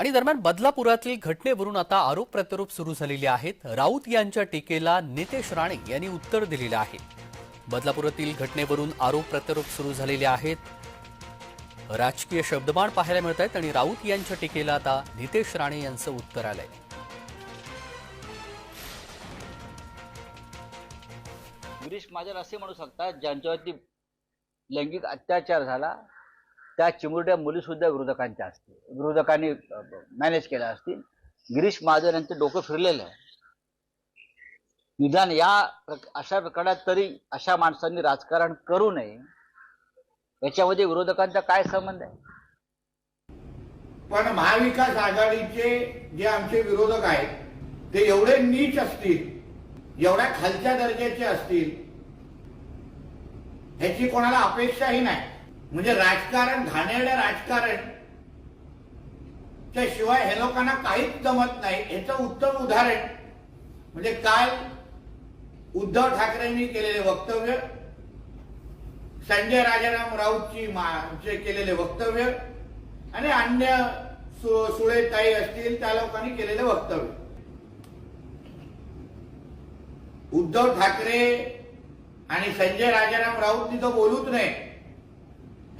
आणि दरम्यान बदलापुरातील घटनेवरून आता आरोप प्रत्यारोप सुरू झालेले आहेत. राऊत यांच्या टीकेला नितेश राणे यांनी उत्तर दिलेलं आहे. बदलापुरातील घटनेवरून आरोप प्रत्यारोप सुरू झालेले आहेत. राजकीय शब्दबाण पाहायला मिळत आहेत आणि राऊत यांच्या टीकेला आता नितेश राणे यांचं उत्तर आलंय. गिरीश महाजन असे म्हणू शकतात ज्यांच्यावरती लैंगिक अत्याचार झाला त्या चिमुरड्या मुली सुद्धा विरोधकांच्या असतील. विरोधकांनी मॅनेज केल्या असतील. गिरीश महाजन यांचं डोकं फिरलेलं आहे. निदान या अशा प्रकारात तरी अशा माणसांनी राजकारण करू नये. याच्यामध्ये विरोधकांचा काय संबंध आहे? पण महाविकास आघाडीचे जे आमचे विरोधक आहेत ते एवढे नीच असतील एवढ्या खालच्या दर्जाचे असतील ह्याची कोणाला अपेक्षाही नाही. म्हणजे राजकारण घाणेरडं राजकारण च्या शिवाय हे लोकांना काहीच जमत नाही. याचं उत्तम उदाहरण म्हणजे काल उद्धव ठाकरेंनी केलेले वक्तव्य संजय राजाराम राऊतची केलेले वक्तव्य आणि अन्य सुळे सुळेताई असतील त्या लोकांनी केलेले वक्तव्य. उद्धव ठाकरे आणि संजय राजाराम राऊतनी तो बोलूच नाही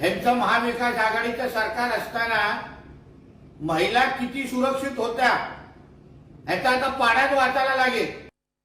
ह्यांचं महाविकास आघाडीचं सरकार असताना महिला किती सुरक्षित होत्या ह्याचा आता पाण्यात वाचायला लागेल.